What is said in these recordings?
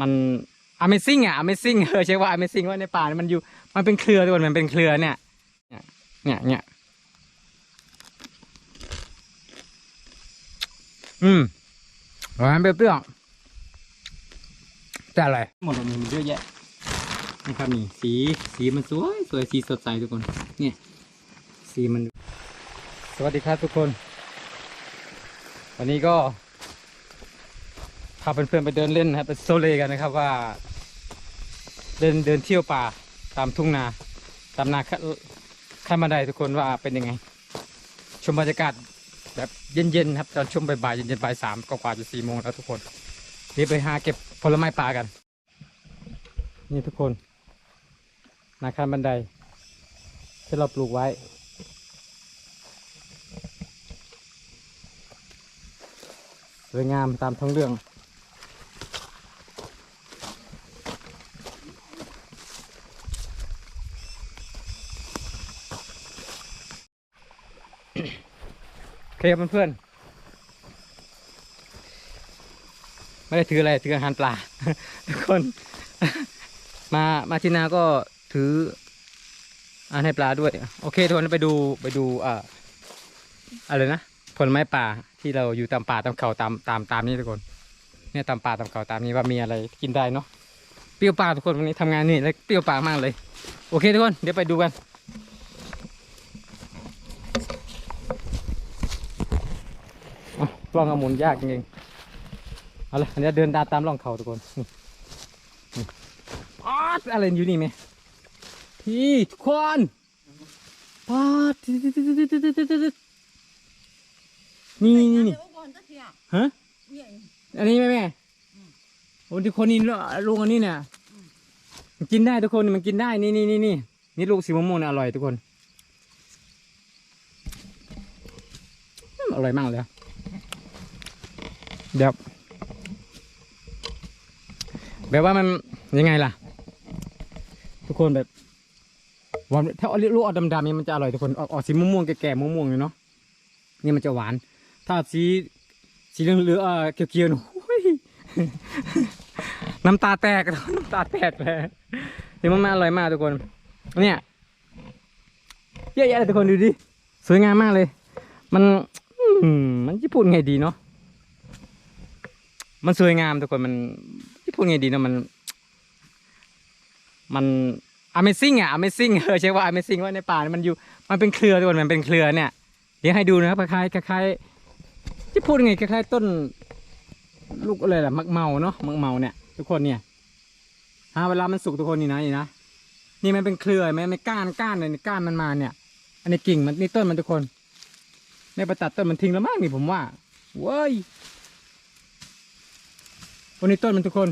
มัน Amazing อะ Amazing เออใช่ว่า Amazing ว่าในป่าเนี่ยมันอยู่ มันเป็นเครือทุกคนมันเป็นเครือเนี่ย เนี่ยเนี่ยเนี่ยอืมหวานเปรี้ยวๆแต่อะไรหมดเลยมันเยอะแยะนะครับนี่สีสีมันสวยสวยสีสดใสทุกคน เนี่ยสีมัน สวัสดีครับทุกคน วันนี้ก็ พาเพื่อนๆไปเดินเล่นนะครับไปโซเลกันนะครับว่า เดินเดินเที่ยวป่าตามทุ่งนาตามนาขั้นบันไดทุกคนว่าเป็นยังไง ชมบรรยากาศแบบเย็นๆครับตอนชมบ่ายๆเย็นๆบ่ายสามก็กว่าจะสี่โมงแล้วทุกคนเดี๋ยวไปหาเก็บผลไม้ป่ากัน นี่ทุกคนนาขั้นบันไดที่เราปลูกไว้สวยงามตามท้องเรื่อง คครับเพื่อนๆไม่ได้ถืออะไรถืออาหารปลา ทุกคน มามาที่นาก็ถืออาหารให้ปลาด้วย โอเคทุกคนไปดูไปดูอ่าอะไรนะผลไม้ป่าที่เราอยู่ตามป่าตามเขาตามตามตามนี้ทุกคน เนี่ยตามป่าตามเขาตามนี้ว่ามีอะไรกินได้เนาะเปรี้ยวปากทุกคนวันนี้ทำงานนี่แล้วเปรี้ยวปากมากเลย โอเคทุกคนเดี๋ยวไปดูกัน อะก ล้องเอาหมุนยากจริงๆเอาละเดี๋ยวเดินตามตามร่องเขาทุกคนปาดอะไรอยู่นี่ไหมพี่ทุกคนปาดนี่นี่นี่นี่ฮะอันนี้ไหมแม่โอ้ทุกคนนี่ลูกอันนี้เนี่ยมันกินได้ทุกคนมันกินได้นี่นี่นี่นี่นี่ลูกสีม่วงๆอร่อยทุกคนอืมอร่อยมากเลย อะเดี๋ยวแบบว่ามันยังไงล่ะ ทุกคนแบบหวานถ้าเอาลูกออกดำๆนี่มันจะอร่อยทุกคนออกออกสีม่วงๆแก่ๆม่วงๆเลยเนาะนี่มันจะหวาน ถ้าสีสีเหลืองๆเออเขียวๆนี่โอ้ยน้ำตาแตกน้ำตาแตกเลยนี่มันอร่อยมากทุกคน เนี่ยเยอะแยะเลยทุกคนดูดิสวยงามมากเลย มันมมันจะพูดไงดีเนาะ มันสวยงามทุกคนมันพูดไงดีเนะมัน มัน Amazing อะ Amazing เออใช่ว่า Amazing ว่าในป่ามันอยู่ มันเป็นเครือทุกคนมันเป็นเครือเนี่ย เดี๋ยวให้ดูนะครับคล้ายคล้ายที่พูดไงคล้ายๆต้น ลูกอะไรล่ะมักเมาเนาะมักเมาเนี่ย ทุกคนเนี่ยฮะเวลามันสุกทุกคนนี่นะนี่นะนี่มันเป็นเครือไหมไม่ก้านก้านเลยก้านมันมาเนี่ย อันนี้กิ่งมันนี่ต้นมันทุกคนในประตัดต้นมันทิ้งแล้วมั้งนี่ผมว่าเว้ย วันนี้ต้นมันทุกคน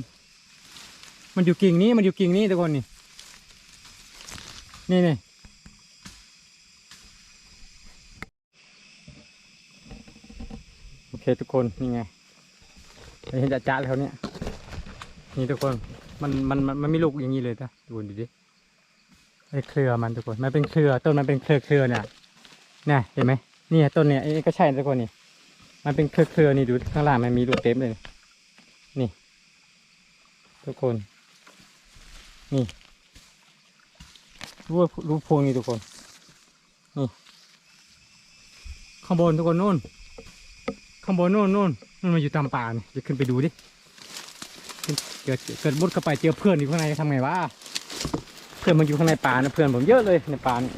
มันอยู่กิ่งนี้มันอยู่กิ่งนี้ทุกคนนี่นี่นี่โอเคทุกคนนี่ไงเห็นจะจ้าแล้วเนี่ยนี่ทุกคนมันมันมันมันไม่ลูกอย่างนี้เลยนะดูดิดิไอ้เครือมันทุกคนมันเป็นเครือต้นมันเป็นเครือเครือเนี่ยเนี่ยเห็นไหมนี่ต้นเนี่ยไอ้ก็ใช่ทุกคนนี่มันเป็นเครือเครือนี่ดูข้างล่างมันมีลูกเต็มเลย ทุกคน นี่รูปรูปพวงนี่ทุกคน นี่ ข้างบนทุกคนนู่น ข้างบนนู่นนู่นนู่นมันอยู่ตามป่านี่จะขึ้นไปดูดิ เกิดเกิดมุดเข้าไปเจอเพื่อนอยู่ข้างในทำไงวะ เพื่อนมันอยู่ข้างในป่านะเพื่อนผมเยอะเลยในป่านี่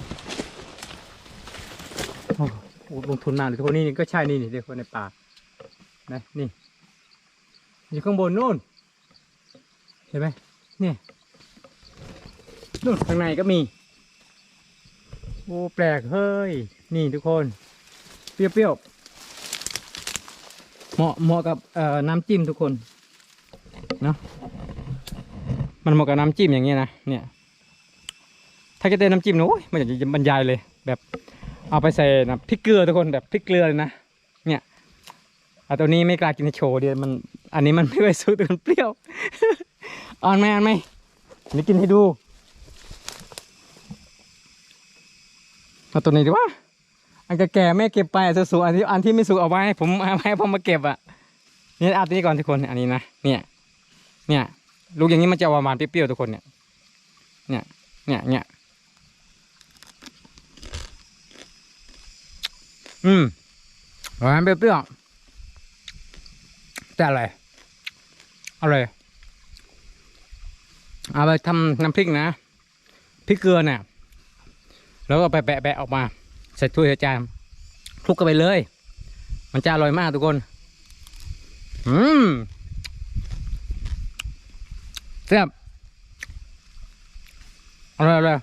ลงทุนนานเลยทุกคนนี่ก็ใช่นี่นี่เด็กคนในป่านะนี่อยู่ข้างบนนู่น ห็นไหมเนี่ยนู่นข้างในก็มี โอ้แปลกเฮ้ย นี่ทุกคน เปรี้ยวๆ เหมาะเหมาะกับเอ่อน้ำจิ้มทุกคนเนาะมันเหมาะกับน้ำจิ้มอย่างเงี้ยนะเนี่ยถ้าจะเต้นน้ำจิ้มนะโอ้ยมันจะบรรยายเลย แบบเอาไปใส่นะพริกเกลือทุกคนแบบพริกเกลือเลยนะ อาตัวนี้ไม่กล้ากินโชว์เดียวมัน อันนี้มันไม่ไหวสู้แต่มันเปรี้ยวอ่อนไหมอ่อนไหมเดี๋ยวกินให้ดูเอาตัวนี้ดีกว่าอันแก่ๆไม่เก็บไปสุกๆอันที่อันที่ไม่สุกเอาไว้ผมเอาไว้ให้ผมมาเก็บอะนี่เอาตัวนี้ก่อนทุกคนอันนี้นะเนี่ย เนี่ยลูกอย่างนี้มันจะหวานๆเปรี้ยวๆทุกคนเนี่ย เนี่ย เนี่ยเนี่ยอืมหวานเปรี้ยวๆ แต่อะไรอร่อยเอาไปทำน้ำพริกนะพริกเกลือเนี่ยแล้วก็ไปแบะๆออกมา ใส่ถ้วยจานคลุกกันไปเลย มันจะอร่อยมากทุกคน อืมแซ่บอร่อยเลย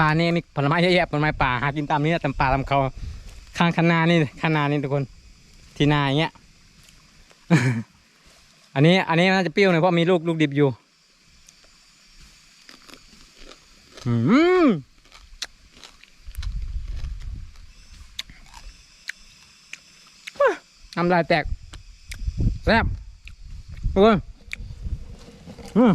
ป่านี่มีผลไม้เยอะแยะผลไม้ป่าหากินตามนี้นะตามป่าตามเขาข้างคันนานี่คันนานี่ทุกคน ที่นาอย่างเงี้ย อันนี้อันนี้น่าจะเปรี้ยวหน่อยเพราะมีลูกลูกดิบอยู่อืมน้ำลายแตกแซ่บทุกคนอืม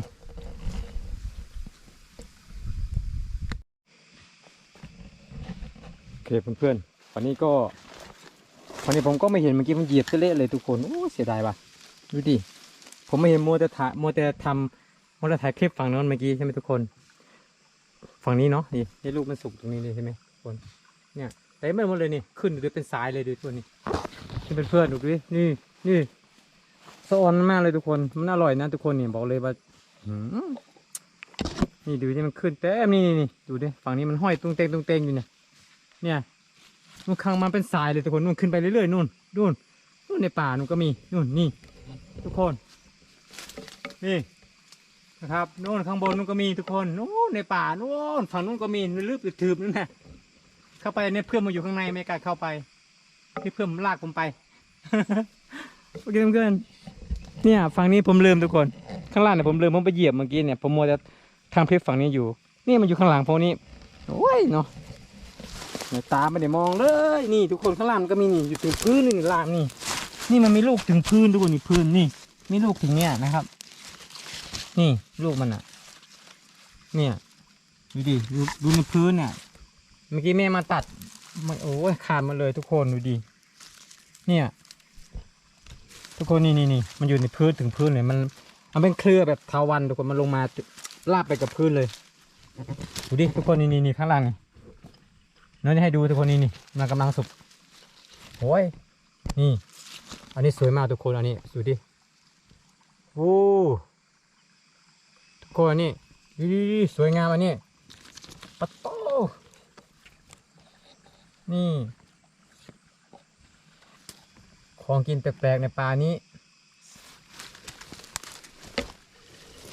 โอเคเพื่อนๆวันนี้ก็ วันนี้ผมก็ไม่เห็นเมื่อกี้มันเหยียบซะเละเลยทุกคนโอ้เสียดายว่ะดูดิผมไม่เห็นมัวแต่ถ่ายมัวแต่ทำมัวแต่ถ่ายคลิปฝั่งโน้นเมื่อกี้ใช่ไหมทุกคน ฝั่งนี้เนาะนี่นี่ลูกมันสุกตรงนี้เลยใช่ไหมทุกคน เนี่ยเต็มไปหมดเลยนี่ขึ้นดูดิเป็นสายเลยดูตัวนี้นี่เป็นเพื่อนดูดินี่นี่สะออนมากเลยทุกคนมันอร่อยนะทุกคนนี่บอกเลยว่านี่ดูที่มันขึ้นเต็มนี่นี่นี่ดูดิฝั่งนี้มันห้อยตุ้งเตงตุ้งเตงอยู่เนี่ยเนี่ย นู่นข้างมันเป็นสายเลยทุกคนนู่นขึ้นไปเรื่อยๆนู่นนู่นนู่นในป่านู่นก็มีนู่นนี่ ทุกคน นี่นะครับนู่นข้างบนนู่นก็มีทุกคนนู่นในป่านู่นฝั่งนู่นก็มีลืบถืบๆนั่นนะเข้าไปเนี่ยเพื่อนมาอยู่ข้างในไม่กล้าเข้าไปที่เพื่อนลากผมไปโอเคเพื่อนเนี่ยฝั่งนี้ผมลืมทุกคน ข้างล่างเนี่ยผมลืมผมไปเหยียบเมื่อกี้เนี่ยผมมัวจะทางเพชรฝั่งนี้อยู่ นี่มันอยู่ข้างหลังพวกนี้โอ้ยเนาะ ในตาไม่ได้มองเลยนี่ ทุกคนข้างล่างมันก็มีนี่อยู่ถึงพื้นนี่ล่างนี่ นี่มันมีลูกถึงพื้นทุกคนนี่พื้นนี่ มีลูกถึงเนี่ยนะครับ นี่ลูกมันอะ เนี่ยดูดิดูดูในพื้นเนี่ยเมื่อกี้แม่มาตัดมันโอ้ยขาดมาเลยทุกคนดูดิเนี่ย ทุกคนนี่นี่นี่มันอยู่ในพื้นถึงพื้นเลยมันมันเป็นเครือแบบเทาวันทุกคนมันลงมาลาบไปกับพื้นเลยดูดิทุกคนนี่นี่นี่ข้างล่างนี่ นั่ให้ดูทุกคนนี่นี่มันกำลังสุกโอ้ยนี่ อันนี้สวยมากทุกคนอันนี้ดูดิโอ้ทุกคนนี่ดีๆสวยงามอันนี้ปะโตนี่ ของกินแปลกๆในป่านี้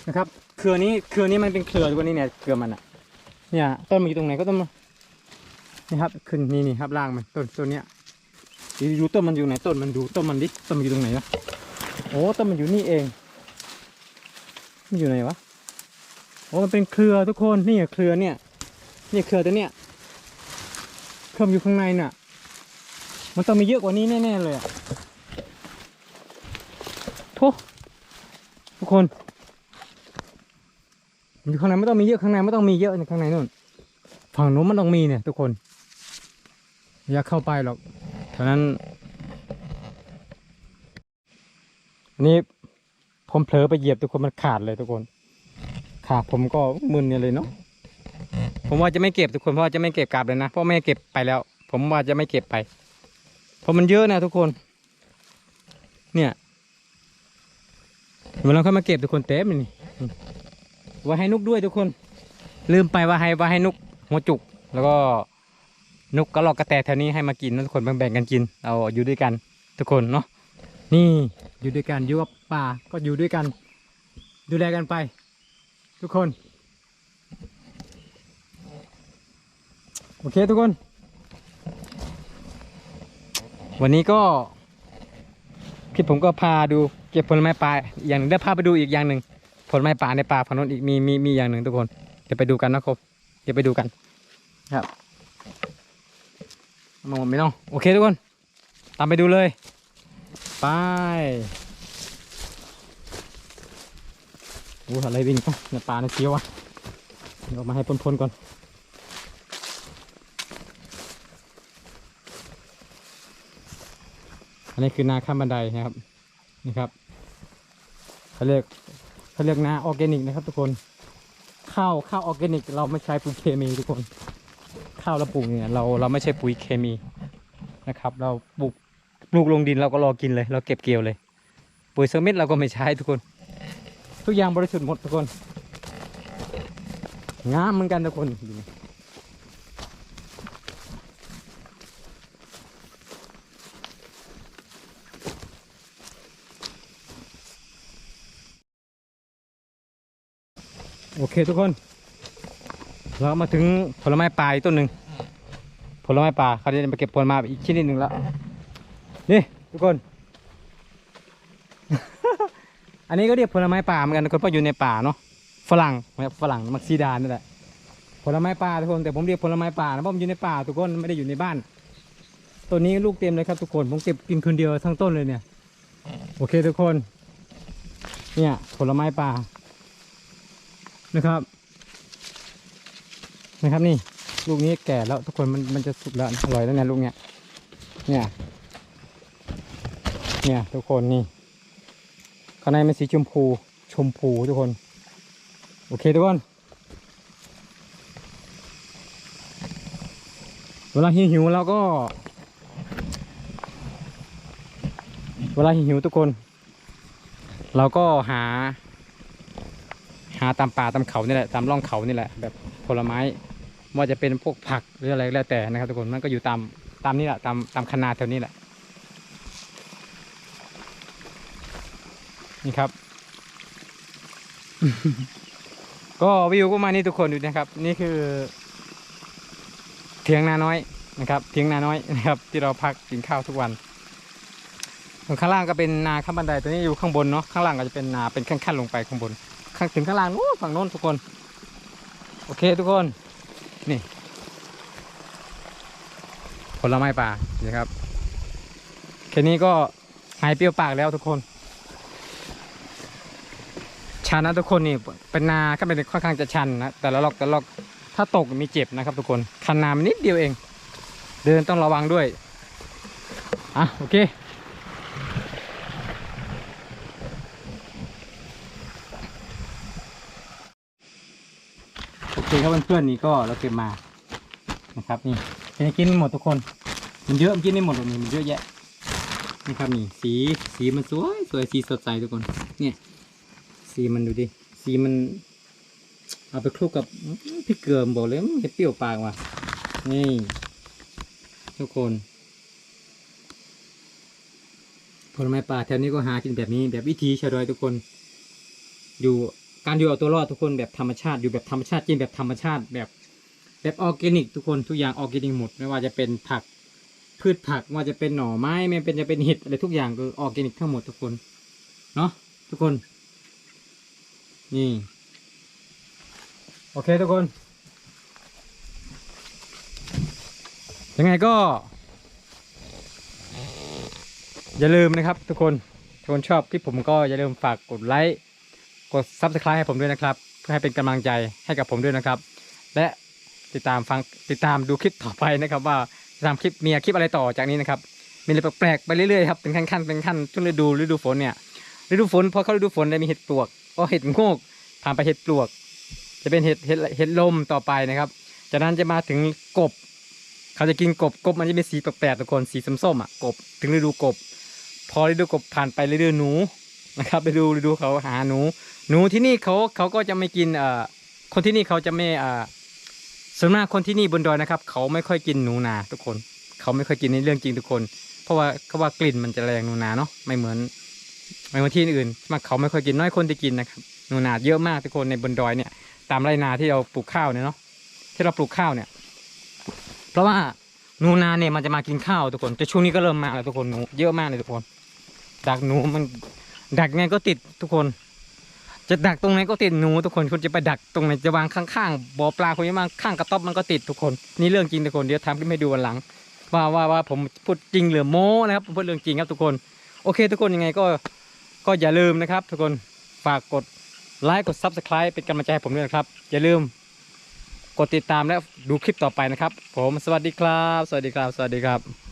นะครับเครือนี้เครือนี้มันเป็นเครือตัวนี้เนี่ยเครือมันอะเนี่ยต้นมันอยู่ตรงไหนก็ต้นมั นี่ครับขึ้นนี่นี่ครับล่างมันต้นต้นเนี้ยดูต้นมันอยู่ไหนต้นมันดูต้นมันดิต้นมันอยู่ตรงไหนวะโอ้ต้นมันอยู่นี่เองมันอยู่ไหนวะโอ้มันเป็นเครือทุกคนนี่เครือเนี่ยนี่เครือตัวเนี้ยเครืออยู่ข้างในน่ะ มันต้องมีเยอะกว่านี้แน่ๆเลยอะโททุกคนมันอยู่ข้างในไม่ต้องมีเยอะข้างในไม่ต้องมีเยอะในข้างในนู่นฝั่งนู้นมันต้องมีเนี่ยทุกคน อย่าเข้าไปหรอกเท่านั้นนนี้ผมเผลอไปเหยียบทุกคนมันขาดเลยทุกคน ขาดผมก็มึนเนี่ยเลยเนาะผมว่าจะไม่เก็บทุกคนเพราะว่าจะไม่เก็บกลับเลยนะเพราะแม่เก็บไปแล้ว ผมว่าจะไม่เก็บไป เพราะมันเยอะนะทุกคน เนี่ยเวลาเขามาเก็บทุกคนเต็มเลยนี่ไว้ให้นุกด้วยทุกคน ลืมไปว่าให้ว่าให้นุกหัวจุกแล้วก็ นุกกระรอกกระแตแถวนี้ให้มากินทุกคนแบ่งๆกันกินเราอยู่ด้วยกัน ทุกคนเนาะนี่อยู่ด้วยกันอยู่กับป่าก็อยู่ด้วยกัน ดูแลกันไป ทุกคน โอเคทุกคน วันนี้ก็คลิปผมก็พาดูเก็บผลไม้ป่าอย่างหนึ่งได้พาไปดูอีกอย่างหนึ่งผลไม้ป่าในป่าฝั่งโน้นอีกมีมีมีอย่างหนึ่งทุกคนเดี๋ยวไปดูกันนะครับเดี๋ยวไปดูกันครับ มองไม่ต้องโอเคทุกคน ตามไปดูเลย ไปโอ้อะไรวิ่งปะในป่าในเชียววะเดี๋ยวมาให้พ้นๆก่อนอันนี้คือนาข้ามบันไดนะครับนี่ครับเขาเรียกเขาเรียกนาออร์แกนิกนะครับ ทุกคนข้าวข้าวออร์แกนิก เราไม่ใช้ปุ๋ยเคมีทุกคน ข้าวเราปลูกเนี่ยเราเราไม่ใช่ปุ๋ยเคมีนะครับ เราปลูกปลูกลงดินเราก็รอกินเลย เราเก็บเกี่ยวเลย ปุ๋ยเซอร์เมิดเราก็ไม่ใช้ทุกคน ทุกอย่างบริสุทธิ์หมดทุกคนงามเหมือนกันทุกคนโอเคทุกคน เรามาถึงผลไม้ป่าอีกต้นหนึ่งผลไม้ป่าเขาจะมาเก็บผลม้อีกชิ้นนิดหนึ่งแล้วนี่ทุกคน อันนี้ก็เรียกผลไม้ป่าเหมือนกันคนเพราะอยู่ในป่าเนาะฝรั่งนะครับฝรั่งมักซีดานนี่แหละผลไม้ป่าทุกคนแต่ผมเรียกผลไม้ป่านะเพราะมันอยู่ในป่าทุกคนไม่ได้อยู่ในบ้านต้นนี้ลูกเต็มเลยครับทุกคนผมเก็บกินคืนเดียวทั้งต้นเลยเนี่ย โอเคทุกคน เนี่ยผลไม้ป่านะครับ นะครับนี่ลูกนี้แก่แล้วทุกคนมันมันจะสุกแล้วอร่อยแล้วเนี่ยลูกเนี้ยเนี่ยเนี่ยทุกคนนี่ข้างในมันสีชมพูชมพูทุกคน โอเคทุกคนเวลาหิวๆเราก็ เวลาหิวทุกคน เราก็หา หาตามป่าตามเขานี่แหละตามร่องเขานี่แหละ แบบผลไม้ ว่าจะเป็นพวกผักหรืออะไรก็แล้วแต่นะครับทุกคนมันก็อยู่ตามตามนี่แหละตามตามคณาแถวนี้แหละนี่ครับ ก็วิวก็มานี่ทุกคนดูนะครับ นี่คือ เถียงนาน้อยนะครับ เถียงนาน้อยนะครับ ที่เราพักกินข้าวทุกวันส่วนข้างล่างก็เป็นนาข้างบันไดตัวนี้อยู่ข้างบนเนาะข้างล่างก็จะเป็นนาเป็นขั้นๆลงไปข้างบน ข้างถึงข้างล่างนู้นฝั่งโน้นทุกคน โอเคทุกคน นี่ผลไม้ป่านี่ครับ แค่นี้ก็หายเปรี้ยวปากแล้วทุกคน ชันนะทุกคนนี่เป็นนาก็เป็นค่อนข้างจะชันนะแต่ละลอกแต่ละลอกถ้าตกมีเจ็บนะครับ ทุกคนคันนามันนิดเดียวเอง เดินต้องระวังด้วยอะโอเคโอเครับเพื่อนๆนี่ก็เราเก็บมานะครับนี่เป็นกินไม่หมดทุกคน มันเยอะมันกินไม่หมดหรอกนี่มันเยอะแยะนี่ครับนี่สีสีมันสวยสวยสีสดใสทุกคน เนี่ย สีมันดูดิสีมัน เอาไปคลุกกับพริกเกลือบอกเลยมันจะเปรี้ยวปากว่ะนี่ทุกคนผลไม้ป่าแถวนี้ก็หากินแบบนี้แบบวิธีชาวดอยทุกคน อยู่ การอยู่เอาตัวรอดทุกคนแบบธรรมชาติอยู่แบบธรรมชาติกินแบบธรรมชาติแบบแบบออร์แกนิก ทุกคนทุกอย่างออร์แกนิกหมดไม่ว่าจะเป็นผักพืชผักไม่ว่าจะเป็นหน่อไม้ไม่เป็นจะเป็นเห็ดอะไรทุกอย่างคือออร์แกนิกทั้งหมดทุกคนเนาะทุกคน นี่ โอเคทุกคน ยังไงก็ อย่าลืมนะครับทุกคนทุกคนชอบคลิปผมก็อย่าลืมฝากกดไลค์ กด Subscribe ให้ผมด้วยนะครับ เพื่อให้เป็นกำลังใจให้กับผมด้วยนะครับ และติดตามฟังติดตามดูคลิปต่อไปนะครับ ว่าจะทำคลิปมีคลิปอะไรต่อจากนี้นะครับ มีอะไรแปลกๆไปเรื่อยๆครับเป็นขั้นๆเป็นขั้นช่วงฤดูฤดูฝนเนี่ยฤดูฝนพอเข้าฤดูฝนจะมีเห็ดปลวกก็เห็ดโงกผ่านไปเห็ดปลวก จะเป็นเห็ดเห็ดเห็ดลมต่อไปนะครับ จากนั้นจะมาถึงกบ เขาจะกินกบกบมันจะเป็นสีแปลกๆทุกคนสีส้มๆอะกบ ถึงฤดูกบ พอฤดูกบผ่านไปฤดูหนู นะครับฤดูดูเขาหาหนู หนูที่นี่เขาเขาก็จะไม่กินเอ่อคนที่นี่เขาจะไม่อ่าส่วนมากคนที่นี่บนดอยนะครับ เขาไม่ค่อยกินหนูนาทุกคน เขาไม่ค่อยกินในเรื่องจริงทุกคน เพราะว่าเขาว่ากลิ่นมันจะแรงหนูนาเนาะไม่เหมือนไม่เหมือนที่อื่นมาเขาไม่ค่อยกินน้อยคนที่กินนะครับหนูนาเยอะมากทุกคนในบนดอยเนี่ย ตามไรนาที่เราปลูกข้าวเนี่ยเนาะที่เราปลูกข้าวเนี่ย เพราะว่าหนูนาเนี่ยมันจะมากินข้าวทุกคนแต่ช่วงนี้ก็เริ่มมาแล้วทุกคนหนูเยอะมากเลยทุกคนดักหนูมัน ดักไงก็ติดทุกคน จะดักตรงไหนก็ติดหนูทุกคนคุณจะไปดักตรงไหนจะวางข้างๆบ่อปลาคุณจะวางข้างกระต๊อบมันก็ติดทุกคน นี่เรื่องจริงทุกคนเดี๋ยวทำขึ้นให้ดูวันหลัง ว่าว่าว่าผมพูดจริงหรือโม้นะครับผมพูดเรื่องจริงครับทุกคน โอเค ทุกคนยังไงก็ก็อย่าลืมนะครับ ทุกคนฝากกดไลค์กด Subscribe เป็นกำลังใจให้ผมด้วยนะครับ อย่าลืมกดติดตามและดูคลิปต่อไปนะครับ ผมสวัสดีครับ สวัสดีครับ สวัสดีครับ